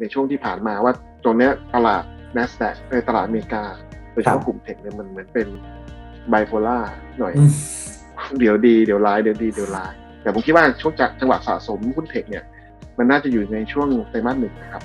ในช่วงที่ผ่านมาว่าตรงเนี้ยตลาด n a s d a q ในตลาดอเมริกาโดยเฉครัพาะบกลุ่มเทคเนี่ยมันเหมือนเป็นไบโพล่าหน่อยอืมเดี๋ยวดีเดี๋ยวร้ายเดี๋ยวดีเดี๋ยวร้าย แต่ผมคิดว่าช่วงจากจังหวะสะสมหุ้นเทคเนี่ย มันน่าจะอยู่ในช่วงไตรมาสหนึ่งนะครับ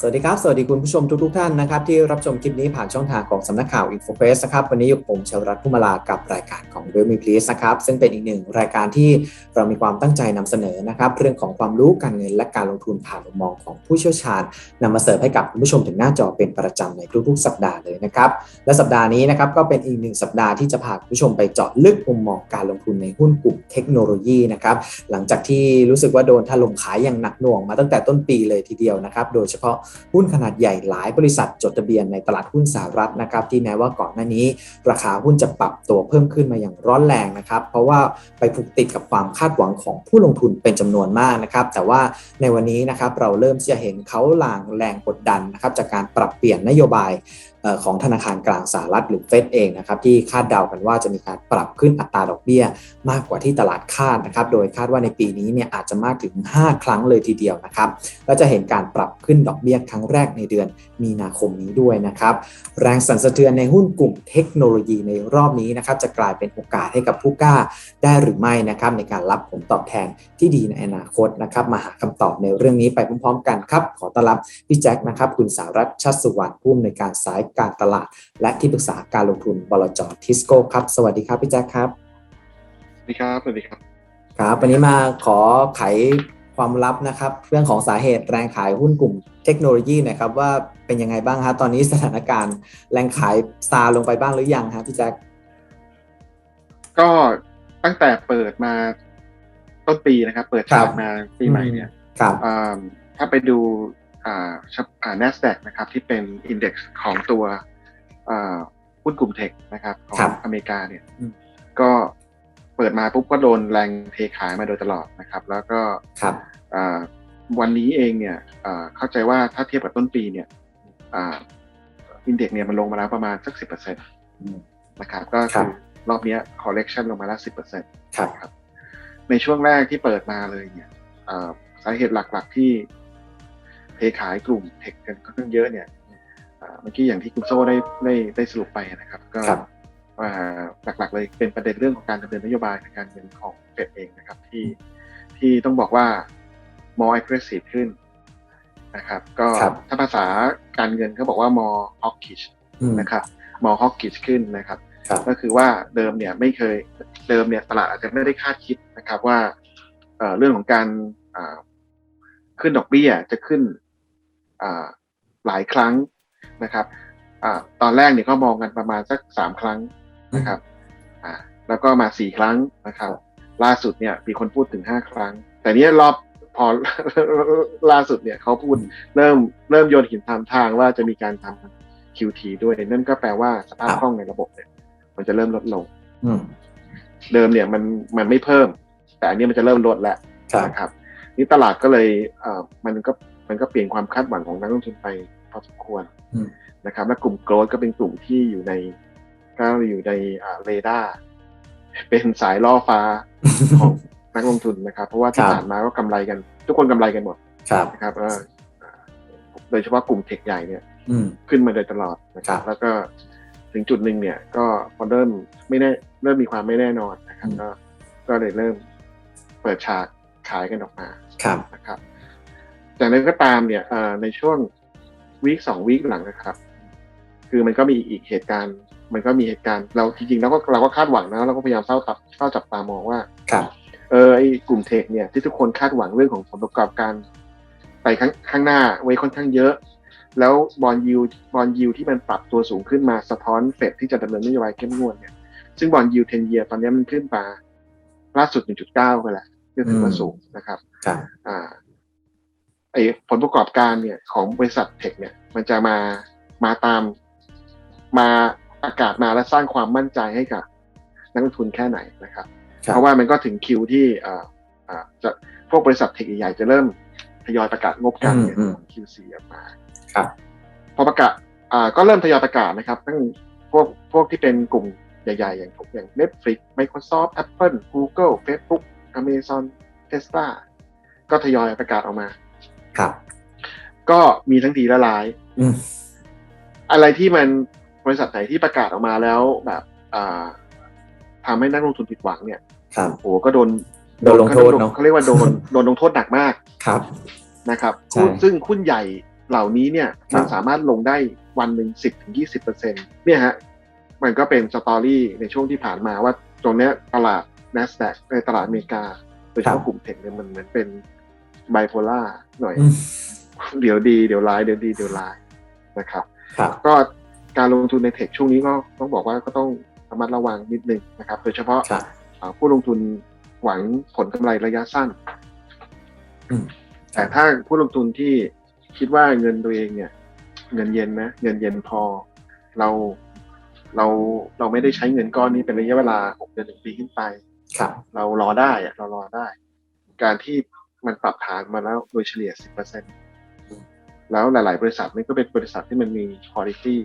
สวัสดีครับ สวัสดีคุณผู้ชมทุกๆท่านนะครับที่รับชมคลิปนี้ผ่านช่องทางของสำนักข่าว InfoPress นะครับวันนี้อยู่ผมชวรัตน์พุมลากับรายการของ w e l l Me p l e a s นะครับซึ่งเป็นอีกหนึ่งรายการที่เรามีความตั้งใจนำเสนอนะครับเรื่องของความรู้การเงินและการลงทุนผ่านมุมมองของผู้เชี่ยวชาญนำมาเสิร์ฟให้กับคุณผู้ชมถึงหน้าจอเป็นประจำในทุกๆ สัปดาห์เลยนะครับและสัปดาห์นี้นะครับก็เป็นอีกหนึ่งสัปดาห์ที่จะพาคุณผู้ชมไปเจาะลึกมุมมองการลงทุนในหุ้นกลุ่มเทคโนโลยีนะครับหลังจากที่รู้สึกว่าโดนถล่มขายอย่างหนักหน่วงมาตั้งแต่ต้นปีเลยทีเดียวนะครับโดยเฉพาะหุ้นขนาดใหญ่หลายบริษัทจดทะเบียนในตลาดหุ้นสหรัฐนะครับที่แม้ว่าก่อนหน้านี้ ราคาหุ้นจะปรับตัวเพิ่มขึ้นมาอย่างร้อนแรงนะครับ เพราะว่าไปผูกติดกับความคาดหวังของผู้ลงทุนเป็นจำนวนมากนะครับ แต่ว่าในวันนี้นะครับเราเริ่มจะเห็นเขาหลางแรงกดดันนะครับจากการปรับเปลี่ยนนโยบายของธนาคารกลางสหรัฐหรือเฟดเองนะครับที่คาดเดากันว่าจะมีการปรับขึ้นอัตราดอกเบี้ย มากกว่าที่ตลาดคาดนะครับโดยคาดว่าในปีนี้เนี่ยอาจจะมากถึง 5 ครั้งเลยทีเดียวนะครับและจะเห็นการปรับขึ้นดอกเบี้ยครั้งแรกในเดือนมีนาคมนี้ด้วยนะครับแรงสั่นสะเทือนในหุ้นกลุ่มเทคโนโลยีในรอบนี้นะครับจะกลายเป็นโอกาสให้กับผู้กล้าได้หรือไม่นะครับในการรับผลตอบแทนที่ดีในอนาคตนะครับมาหาคำตอบในเรื่องนี้ไปพร้อมๆ กันครับขอต้อนรับพี่แจ็คนะครับคุณสารัตชัดสุวรรณผู้อำนวยการสายการตลาด และที่ปรึกษาการลงทุนบลจทิสโก้ครับ สวัสดีครับพี่แจ็คครับสวัสดีครับสวัสดีครับ ครับ วันนี้มาขอไขความลับนะครับ เรื่องของสาเหตุแรงขายหุ้นกลุ่มเทคโนโลยีหนะครับว่าเป็นยังไงบ้างครับตอนนี้สถานการณ์แรงขายซาลงไปบ้างหรือยังครับพี่แจ็คก็ตั้งแต่เปิดมาต้นปีนะครับ เปิดฉากมาปีใหม่เนี่ยครับอ่าถ้าไปดู อ่าชับอ่า NASDAQ นะครับที่เป็นอินเด็กซ์ของตัวอ่าหุ้นกลุ่มเทคนะครับของครับอเมริกาเนี่ยอืมก็เปิดมาปุ๊บก็โดนแรงเทขายมาโดยตลอดนะครับ แล้วก็ครับอ่าวันนี้เองเนี่ยอ่าเข้าใจว่าถ้าเทียบกับต้นปีเนี่ยอ่าอินเด็กซ์เนี่ยมันลงมาแล้วประมาณสักสิบเปอร์เซ็นต์อืมนะครับ ก็ครัคืบอรอบเนี้ย correction ลงมาแล้วสิบเปอร์เซ็นต์ครับครับ ในช่วงแรกที่เปิดมาเลยเนี่ยเอ่อสาเหตุหลักๆที่ เทขายกลุ่มเทคกันค่อนข้างเยอะเนี่ยเอ่อเมื่อกี้อย่างที่คุณโซ่ได้ได้ได้สรุปไปนะครับ ก็ครับว่าหลักๆเลยเป็นประเด็นเรื่องของการดำเนินนโยบายทางการเงินของเฟดเองนะครับที่ที่ต้องบอกว่า more aggressive ขึ้นนะครับ ก็ครับถ้าภาษาการเงินเขาบอกว่า more hawkish อืมนะครับ more hawkish ขึ้นนะครับครับ ก็คือว่าเดิมเนี่ยไม่เคยเดิมเนี่ยตลาดอาจจะไม่ได้คาดคิดนะครับว่าเอ่อเรื่องของการอ่าขึ้นดอกเบี้ยจะขึ้นอ่า หลายครั้งนะครับอ่าตอนแรกเนี่ยก็มองกันประมาณสักสามครั้งนะครับอ่าแล้วก็มาสี่ครั้งนะครับ ล่าสุดเนี่ยมีคนพูดถึงห้าครั้ง แต่เนี้ยรอบพอล่าสุดเนี่ยเขาพูดเริ่มเริ่มโยนหินทามทางว่าจะมีการทำ QT ด้วยนั่นก็แปลว่าสภาพครับคล่องในระบบเนี่ย มันจะเริ่มลดลงอืมเดิมเนี่ยมันมันไม่เพิ่ม แต่อันนี้มันจะเริ่มลดแล้วครับนะครับ นี่ตลาดก็เลยเอ่อมันก็ มันก็เปลี่ยนความคาดหวังของนักลงทุนไปพอสมควรอืมนะครับ และกลุ่มโกลด์ก็เป็นกลุ่มที่อยู่ในก็อยู่ในอ่าเรดาร์เป็นสายล่อฟ้าของนักลงทุนนะครับ เพราะว่าที่ครับผ่านมาก็กำไรกัน ทุกคนกำไรกันหมดครับนะครับเอ่ออ่าโดยเฉพาะกลุ่มเทคใหญ่เนี่ยอืมขึ้นมาโดยตลอดนะครัครับบแล้วก็ถึงจุดหนึ่งเนี่ย ก็พอเริ่มไม่แน่เริ่มมีความไม่แน่นอนนะครับอืมก็ก็เลยเริ่มเปิดฉากขายกันออกมาครับนะครับ จากนั้นก็ตามเนี่ยเอ่อในช่วงวีคสองวีคหลังนะครับ คือมันก็มีอีกเหตุการณ์ มันก็มีเหตุการณ์เราจริงๆแล้วก็เราก็คาดหวังนะเราก็พยายามเฝ้าตับเฝ้าจับตามองว่าครับเออไอ้กลุ่มเทคเนี่ยที่ทุกคนคาดหวังเรื่องของผลประกอบการไปข้างข้างหน้าไว้ค่อนข้างเยอะ แล้วบอลยูบอลยูที่มันปรับตัวสูงขึ้นมาสะท้อนเฟดที่จะดำเนินนโยบายเข้มงวดเนี่ยซึ่งบอลยูเทนเยียตอนนี้มันขึ้นมาล่าสุด 1.9 ไปแล้วก็ถือว่าอืมสูงนะครับครับอ่าไอ้ ผลประกอบการเนี่ยของบริษัทเทคเนี่ยมันจะมามาตามมาอากาศมาและสร้างความมั่นใจให้กับนักลงทุนแค่ไหนนะครับครับเพราะว่ามันก็ถึงคิวที่อ่าอ่าจะพวกบริษัทเทคใหญ่ๆจะเริ่มทยอยประกาศงบการเงินอืมของ Q4 ออกมาครับพอประกาศอ่าก็เริ่มทยอยประกาศนะครับตั้งพวกพวกที่เป็นกลุ่มใหญ่ๆ อย่างอย่าง Netflix Microsoft Apple Google Facebook Amazon Tesla ก็ทยอยประกาศออกมา ครับ ก็มีทั้งดีและร้ายอืมอะไรที่มันบริษัทไหนที่ประกาศออกมาแล้วแบบอ่าทำให้นักลงทุนผิดหวังเนี่ยครับโอ้โหก็โดนโดนลงโทษเนอะเขาเรียกว่าโดนโดนลงโทษหนักมากครับนะครับใช่ซึ่งหุ้นใหญ่เหล่านี้เนี่ยครับมันสามารถลงได้วันหนึ่งสิบถึงยี่สิบเปอร์เซ็นเนี่ยฮะมันก็เป็นสตอรี่ในช่วงที่ผ่านมาว่าตรงเนี้ยตลาด NASDAQ ในตลาดอเมริกาโดยเฉพาะกลุ่มเทคเนี่ยมันเหมือนเป็น ไบโพล่าหน่อยอืมเดี๋ยวดีเดี๋ยวร้ายเดี๋ยวดีเดี๋ยวร้ายนะครับครับ ก็การลงทุนในเทคช่วงนี้ก็ต้องบอกว่าก็ต้องระมัดระวังนิดนึงนะครับ โดยเฉพาะครับอ่าผู้ลงทุนหวังผลกำไรระยะสั้นอืมแต่ถ้าผู้ลงทุนที่คิดว่าเงินตัวเองเนี่ย เงินเย็นนะเงินเย็นพอเราเราเราไม่ได้ใช้เงินก้อนนี้เป็นระยะเวลาหกเดือนหนึ่งปีขึ้นไป ครับ เรารอได้อะเรารอได้ การที่ มันปรับฐานมาแล้วโดยเฉลี่ย 10%แล้วหลาย ๆ บริษัทนี่ก็เป็นบริษัทที่มันมี quality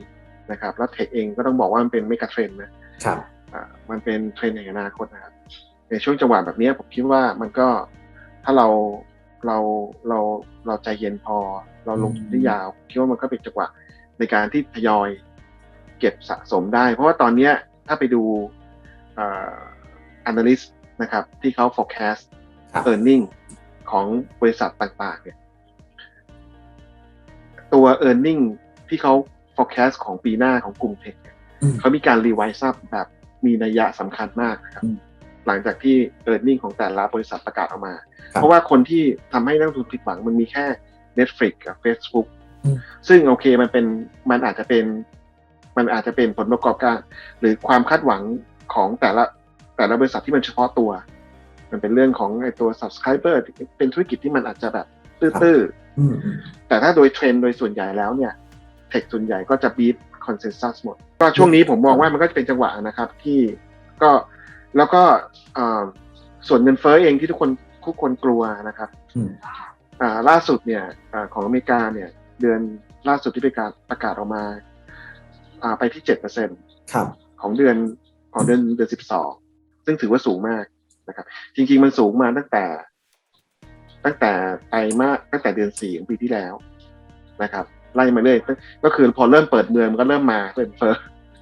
นะครับ แล้วเทคเองก็ต้องบอกว่ามันเป็นไม่กระเทรนนะครับอ่ามันเป็นเทรนด์แห่งอนาคตนะครับ ในช่วงจังหวะแบบนี้ผมคิดว่ามันก็ถ้าเราเราเราเราใจเย็นพอ เราลงทุนได้ยาวคิดว่ามันก็เป็นจังหวะในการที่ทยอยเก็บสะสมได้ เพราะว่าตอนเนี้ยถ้าไปดูอ่า analyst นะครับ ที่เขา forecast ครับ earning ของบริษัทต่างๆ เนี่ย ตัว earning ที่เขา forecast ของปีหน้าของกลุ่มเทคเนี่ยอืมเขามีการ revise up แบบมีนัยยะสำคัญมากนะครับอืมหลังจากที่ earning ของแต่ละบริษัทประกาศออกมาครับเพราะว่าคนที่ทำให้นักลงทุนผิดหวังมันมีแค่ Netflix กับ Facebook อืมซึ่งโอเคมันเป็นมันอาจจะเป็น มันอาจจะเป็นผลประกอบการ หรือความคาดหวังของแต่ละแต่ละบริษัทที่มันเฉพาะตัว มันเป็นเรื่องของไอ้ตัว subscriber เป็นธุรกิจที่มันอาจจะแบบตื้อๆอืมอืมแต่ถ้าโดยเทรนด์โดยส่วนใหญ่แล้วเนี่ยเทคส่วนใหญ่ก็จะบีทคอนเซนแซสหมด ก็ช่วงนี้ผมมองว่ามันก็จะเป็นจังหวะนะครับที่ก็แล้วก็เอ่อส่วนเงินเฟ้อเองที่ทุกคนทุกคนกลัวนะครับอืมอ่าล่าสุดเนี่ยอาของอเมริกาเนี่ย เดือนล่าสุดที่ประกาศประกาศออกมาอ่าไปที่เจ็ดเปอร์เซ็นครับของเดือนของเดือนเดือนสิบสองซึ่งถือว่าสูงมาก นะครับ จริง ๆ มันสูงมาตั้งแต่ ตั้งแต่ไตรมาสตั้งแต่เดือนสี่ของปีที่แล้วนะครับ ไล่มาเรื่อยก็คือพอเริ่มเปิดเมืองมันก็เริ่มมาเป็นเฟ้อ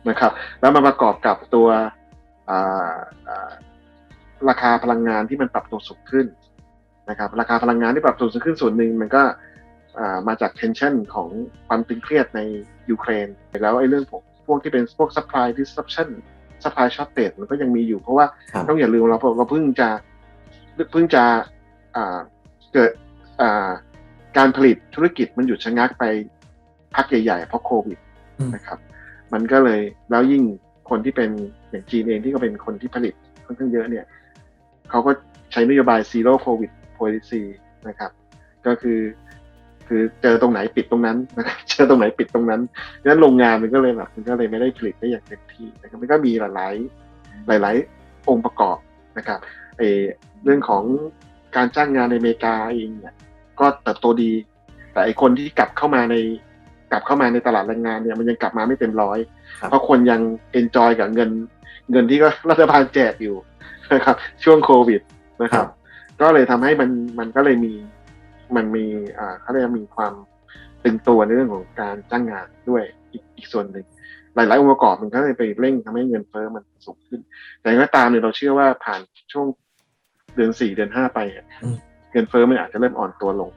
นะครับ แล้วมาประกอบกับตัวราคาพลังงานที่มันปรับตัวสูงขึ้นนะครับ ราคาพลังงานที่ปรับตัวสูงขึ้นส่วนหนึ่งมันก็มาจาก tension ของความตึงเครียดในยูเครนแล้วไอ้เรื่องพวกพวกที่เป็นพวก supply disruption supply shortage มันก็ยังมีอยู่เพราะว่าครับต้องอย่าลืมเราเราเพิ่งจะเพิ่งจะอ่าเกิดอ่าการผลิตธุรกิจมันหยุดชะงักไปพักใหญ่ๆเพราะโควิดอืมนะครับ มันก็เลยแล้วยิ่งคนที่เป็นอย่างจีนเองที่ก็เป็นคนที่ผลิตค่อนข้างเยอะเนี่ยเขาก็ใช้นโยบาย zero covid policy นะครับ ก็คือ คือเจอตรงไหนปิดตรงนั้นนะครับเจอตรงไหนปิดตรงนั้นดังนั้นโรงงานมันก็เลยแบบมันก็เลยไม่ได้ผลิตได้อย่างเต็มที่นะครับมันก็มีหลายๆหลาย ๆ องค์ประกอบนะครับไอเรื่องของการจ้างงานในอเมริกาเองเนี่ยก็เติบโตดี แต่ไอคนที่กลับเข้ามาในกลับเข้ามาในตลาดแรงงานเนี่ยมันยังกลับมาไม่เต็มร้อยครับเพราะคนยังเอนจอยกับเงิน เงินที่ก็รัฐบาลแจกอยู่นะครับช่วงโควิดนะครับ ก็เลยทำให้มันมันก็เลยมี มันมีอ่าเขาเรียกว่ามีความตึงตัวในเรื่องของการจ้างงานด้วยอีกอีกส่วนหนึ่งหลาย ๆ องค์ประกอบมันก็เลยไปเร่งทำให้เงินเฟ้อมันสูงขึ้น แต่อย่างไรก็ตามเนี่ยเราเชื่อว่าผ่านช่วงเดือนสี่เดือนห้าไปอะอืมเงินเฟ้อมันอาจจะเริ่มอ่อนตัวลง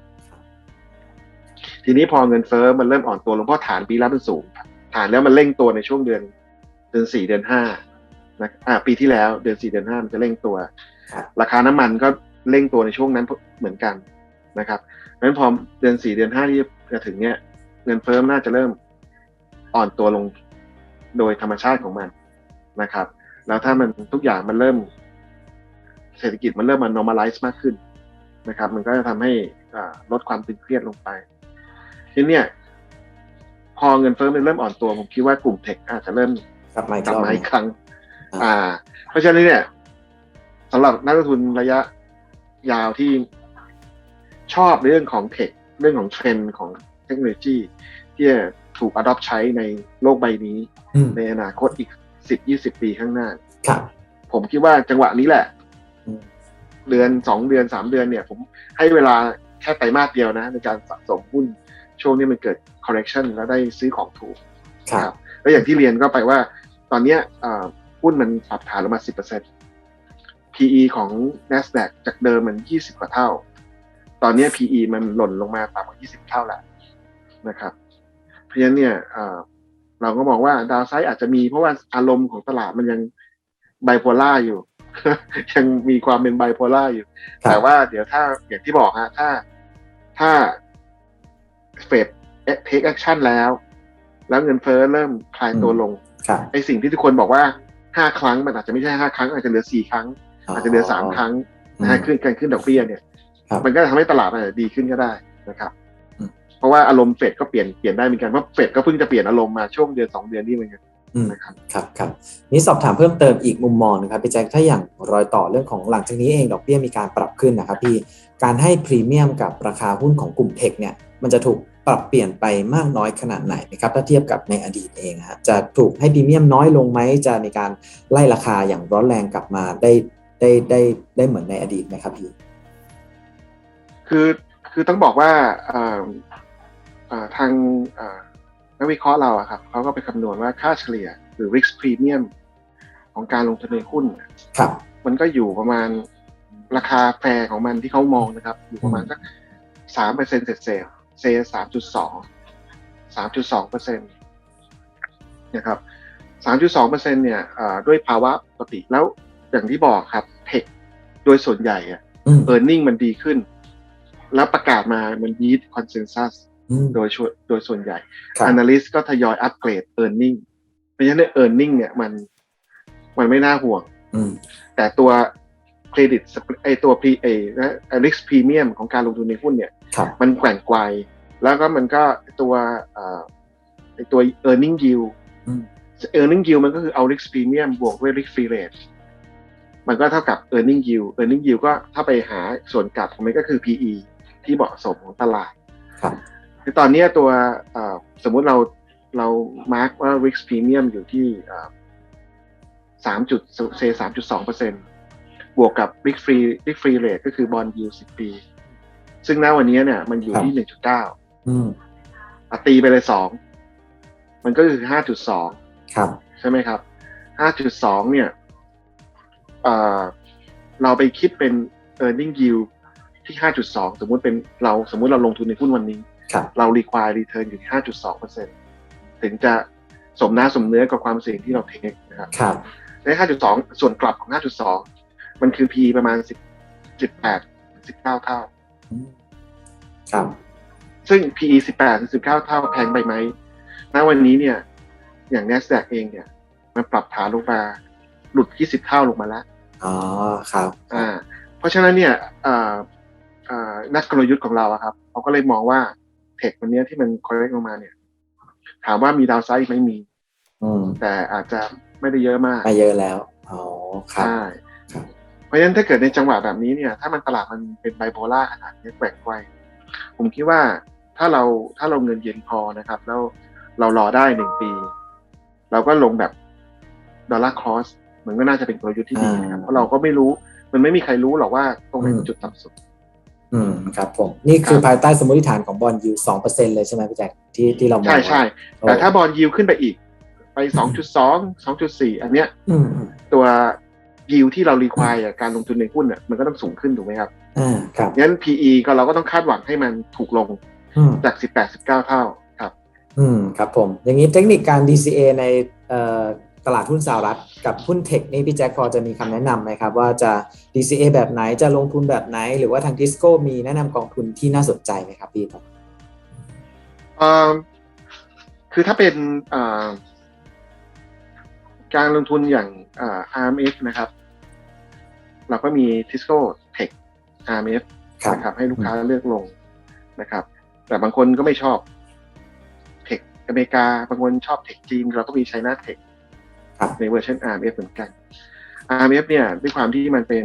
ทีนี้พอเงินเฟ้อมันเริ่มอ่อนตัวลงเพราะฐานปีแล้วมันสูง ฐานแล้วมันเร่งตัวในช่วงเดือน เดือนสี่เดือนห้านะอ่าปีที่แล้วเดือนสี่เดือนห้ามันจะเร่งตัวครับราคาน้ำมันก็เร่งตัวในช่วงนั้นเหมือนกัน นะครับเพราะฉะนั้นพอเดือนสี่เดือนห้าที่จะถึงเนี้ยเงินเฟ้อน่าจะเริ่มอ่อนตัวลงโดยธรรมชาติของมันนะครับ แล้วถ้ามันทุกอย่างมันเริ่ม เศรษฐกิจมันเริ่มมัน normalize มากขึ้นนะครับ มันก็จะทำให้อ่าลดความตึงเครียดลงไปทีนี้เนี่ยพอเงินเฟ้อมันเริ่มอ่อนตัว ผมคิดว่ากลุ่มเทคอาจจะเริ่มกลับมาอีกกลับรอบมาหนึ่อีงกครั้งอ่าอ่า เพราะฉะนั้นเนี่ยสำหรับนักลงทุนระยะยาวที่ ชอบเรื่องของเทคเรื่องของเทรนด์ของเทคโนโลยีที่จะถูก adopt ใช้ในโลกใบนี้อืมในอนาคตอีก10-20ปีข้างหน้า ครับ ผมคิดว่าจังหวะนี้แหละอืมเดือนสองเดือนสามเดือนเนี่ย ผมให้เวลาแค่ไตรมาสเดียวนะ ในการสะสมหุ้นช่วงนี้มันเกิด correction แล้วได้ซื้อของถูก ครับ แล้วอย่างที่เรียนก็ไปว่า ตอนเนี้ยอ่าหุ้นมันปรับฐานลงมา10% PE ของ NASDAQ จากเดิมมัน20กว่าเท่า ตอนเนี้ย PE มันหล่นลงมาต่ำกว่า 20 เท่าแล้วนะครับ เพราะฉะนั้นเนี่ยอ่าเราก็มองว่าดาวไซด์อาจจะมีเพราะว่าอารมณ์ของตลาดมันยังไบโพล่าอยู่ ยังมีความเป็นไบโพล่าอยู่ครับแต่ว่าเดี๋ยวถ้าอย่างที่บอกฮะถ้าถ้าเฟดเทคแอคชั่นแล้ว แล้วเงินเฟ้อเริ่มคลายตัวลงครับไอสิ่งที่ทุกคนบอกว่าห้าครั้งมันอาจจะไม่ใช่ห้าครั้ง อาจจะเหลือสี่ครั้ง อาจจะเหลือสามครั้งนะฮะอืมขึ้นการขึ้นดอกเบี้ยเนี่ยครับ มันก็ทำให้ตลาดมันอาจจะดีขึ้นก็ได้นะครับอืมเพราะว่าอารมณ์เฟดก็เปลี่ยนเปลี่ยนได้เหมือนกันเพราะเฟดก็เพิ่งจะเปลี่ยนอารมณ์มาช่วงเดือนสองเดือนนี้เหมือนกันอืมนะครับครับครับนี่สอบถามเพิ่มเติมอีกมุมมองนะครับพี่แจ็คถ้าอย่างรอยต่อเรื่องของหลังจากนี้เองดอกเบี้ยมีการปรับขึ้นนะครับพี่การให้พรีเมียมกับราคาหุ้นของกลุ่มเทคเนี่ยมันจะถูกปรับเปลี่ยนไปมากน้อยขนาดไหนนะครับถ้าเทียบกับในอดีตเองฮะจะถูกให้พรีเมียมน้อยลงไหมจะมีการไล่ราคาอย่างร้อนแรงกลับมาได้ได้ได้ได้เหมือนในอดีตไหมครับพี่ คือคือต้องบอกว่าเอ่อเอ่อทางเอ่อนักวิเคราะห์เราอะครับเขาก็ไปคำนวณว่าค่าเฉลี่ยหรือ risk premium ของการลงทุนในหุ้นเนี่ยครับ มันก็อยู่ประมาณราคาแฟร์ของมันที่เขามองนะครับ อยู่ประมาณสักสามเปอร์เซ็นต์เศษเศษเซสามจุดสองสามจุดสองเปอร์เซ็นต์นะครับสามจุดสองเปอร์เซ็นต์เนี่ยเอ่อด้วยภาวะปกติแล้วอย่างที่บอกครับเทคโดยส่วนใหญ่อะอืมเออร์เน็งมันดีขึ้น แล้วประกาศมามันยีดคอนเซนแซสอืมโดยชวโดยส่วนใหญ่ครับ Analyst ก็ทยอยอัปเกรด e a r n i n g เพราะฉะนั้น e a r n i n g เนี่ยมันมันไม่น่าห่วงอืมแต่ตัวเครดิตไอตัว P ไอนะ risk premium ของการลงทุนในหุ้นเนี่ยครับมันแกว่งไกวแล้วก็มันก็ตัวเอ่อไอตัว earning yield อืม earning yield มันก็คือเอา risk premium บวกด้วย risk free rate มันก็เท่ากับ earning yield earning yield ก็ถ้าไปหาส่วนกลับของมันก็คือ PE ที่เหมาะสมของตลาดครับคือตอนเนี้ยตัวเอ่อสมมุติเราเรามาร์กว่า risk premium อยู่ที่สามจุดเซสามจุดสองเปอร์เซ็นบวกกับ risk free risk free rate ก็คือบอลยูสิบปี ซึ่งณวันนี้เนี่ย มันอยู่ที่หนึ่งจุดเก้าอืมตีไปเลยสองมันก็คือห้าจุดสองครับใช่ไหมครับห้าจุดสองเนี่ยเอ่อเราไปคิดเป็น earning yield ที่ห้าจุดสองสมมุติเป็นเราสมมุติเราลงทุนในหุ้นวันนี้ครับเรา require return อยู่ที่5.2%ถึงจะสมน้าสมเนื้อกับความเสี่ยงที่เราเทคนะครับครับใน5.2ส่วนกลับของ5.2มันคือ P ประมาณ10 18 19เท่าอืมครับซึ่ง PE 18ถึง19 เท่าแพงไปไหม ณ วันนี้เนี่ย อย่าง NASDAQ เองเนี่ย มันปรับฐานลงมาหลุด 20 เท่าลงมาแล้ว อ๋อ ครับ อ่า เพราะฉะนั้นเนี่ยอ่าอ่า นักกลยุทธ์ของเราอะครับเขาก็เลยมองว่าเทควันเนี้ยที่มัน correct ลงมาเนี่ย ถามว่ามีดาวไซด์ไหม่มีอืมแต่อาจจะไม่ได้เยอะมากมาเยอะแล้วอ๋อครับใช่ครับเพราะฉะนั้นถ้าเกิดในจังหวะแบบนี้เนี่ย ถ้ามันตลาดมันเป็นไบโพล่าขนาดนี้แกว่งไกวผมคิดว่าถ้าเราถ้าเราเงินเย็นพอนะครับ แล้วเรารอได้หนึ่งปี เราก็ลงแบบดอลลาร์คอสมันก็น่าจะเป็นกลยุทธ์ที่ดีนะครับอ่าเพราะเราก็ไม่รู้ มันไม่มีใครรู้หรอกว่าตรงไหนอืมเป็นจุดต่ำสุด อืมครับผม นี่คือครับภายใต้สมมติฐานของบอลยูสองเปอร์เซ็นเลยใช่ไหมพี่แจ็คที่ที่เรามองใช่ใช่โอ้แต่ถ้าบอลยิวขึ้นไปอีก ไปสองจุดสองสองจุดสี่อันเนี้ยอืมอืมตัวยิวที่เรารีควายการลงทุนในหุ้นเนี่ยมันก็ต้องสูงขึ้นถูกไหมครับอ่าครับงั้น PE ก็เราก็ต้องคาดหวังให้มันถูกลงอืมจาก18 19เท่าครับ อืมครับผม อย่างนี้เทคนิคการ DCA ในเอ่อ ตลาดหุ้นสหรัฐกับหุ้นเทคนี่พี่แจ็คพอจะมีคำแนะนำไหมครับ ว่าจะ DCA แบบไหนจะลงทุนแบบไหน หรือว่าทางทิสโก้มีแนะนำกองทุนที่น่าสนใจไหมครับพี่ครับเอ่อคือถ้าเป็นเอ่อการลงทุนอย่างเอ่อ RMF นะครับ เราก็มี Tisco Tech RMF ครับนะครับให้ลูกค้าเลือกลงนะครับ แต่บางคนก็ไม่ชอบเทคอเมริกา บางคนชอบเทคจีน เราก็มี China Tech ครับ ในเวอร์ชัน RMF เหมือนกัน RMF เนี่ยด้วยความที่มันเป็น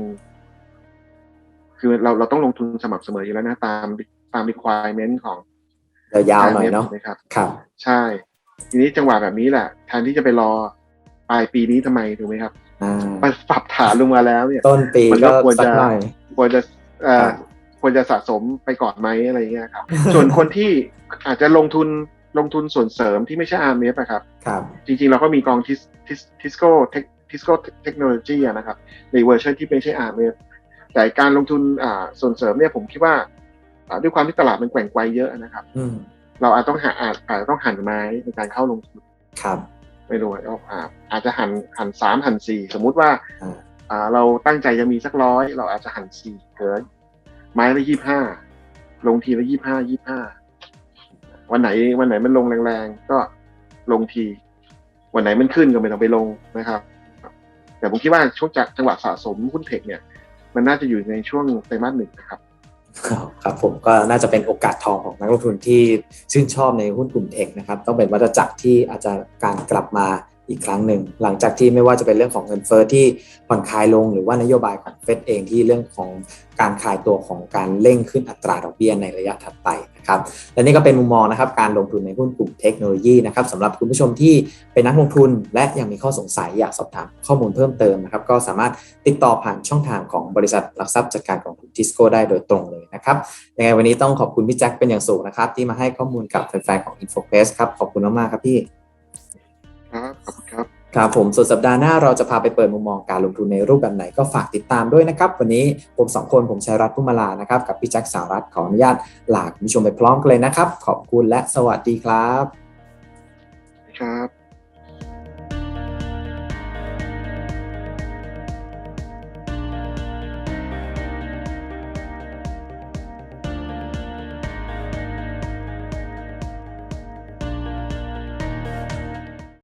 คือเราเราต้องลงทุนสม่ำเสมออยู่แล้วนะตามตาม requirement ของยาวๆหน่อยเนาะถูกไหมครับ ครับ ใช่ ทีนี้จังหวะแบบนี้แหละแทนที่จะไปรอปลายปีนี้ทำไมถูกไหมครับอ่าไปปรับฐานลงมาแล้วเนี่ย ต้นปีมันก็ก็ควรสักจะหน่อยควรจะเอ่อครับควรจะสะสมไปก่อนไหมอะไรเงี้ยครับ ส่วนคนที่อาจจะลงทุน ลงทุนส่วนเสริมที่ไม่ใช่ RMF อะครับ ครับ จริงๆ เราก็มีกองทิสทิสทิสโก้ทิสโก้เทคโนโลยีนะครับ ในเวอร์ชันที่ไม่ใช่ RMF แต่การลงทุนอ่าส่วนเสริมเนี่ยผมคิดว่าอ่าด้วยความที่ตลาดมันแกว่งไกวเยอะนะครับอืมเราอาจต้องหาอาจอาจจะต้องหันไม้ในการเข้าลงทุนครับไม่รู้ว่าอ่าอาจจะหันหันสามหันสี่สมมุติว่าอ่าอ่าเราตั้งใจจะมีสักร้อยเราอาจจะหันสี่เกินไม้ละยี่ห้าลงทีละยี่ห้ายี่ห้า วันไหนวันไหนมันลงแรงๆ ก็ลงที วันไหนมันขึ้นก็ไม่ต้องไปลงนะครับ แต่ผมคิดว่าช่วงจากจังหวะสะสมหุ้นเทคเนี่ย มันน่าจะอยู่ในช่วงไตรมาสหนึ่งนะครับครับผมก็น่าจะเป็นโอกาสทองของนักลงทุนที่ชื่นชอบในหุ้นกลุ่มเทคนะครับ ต้องเป็นวัฏจักรที่อาจจะการกลับมา อีกครั้งหนึ่ง หลังจากที่ไม่ว่าจะเป็นเรื่องของเงินเฟ้อที่ผ่อนคลายลงหรือว่านโยบายของเฟดเองที่เรื่องของการคลายตัวของการเร่งขึ้นอัตราดอกเบี้ยในระยะถัดไปนะครับและนี่ก็เป็นมุมมองนะครับการลงทุนในหุ้นกลุ่มเทคโนโลยีนะครับสำหรับคุณผู้ชมที่เป็นนักลงทุน และยังมีข้อสงสัยอยากสอบถามข้อมูลเพิ่มเติมนะครับก็สามารถติดต่อผ่านช่องทางของบริษัทหลักทรัพย์จัดการกองทุนทิสโก้ได้โดยตรงเลยนะครับยังไงวันนี้ต้องขอบคุณพี่แจ็คเป็นอย่างสูงนะครับที่มาให้ข้อมูลกับแฟนๆของ InfoPress ครับขอบคุณมากๆครับพี่ ครับผมส่วนสัปดาห์หน้าเราจะพาไปเปิดมุมมองการลงทุนในรูปแบบไหนก็ฝากติดตามด้วยนะครับ วันนี้ผมสองคนผมชัยรัตน์พุ่มมาลานะครับ กับพี่แจ็คสารัตขออนุญาตลาคุณผู้ชมไปพร้อมกันเลยนะครับ ขอบคุณและสวัสดีครับ ครับ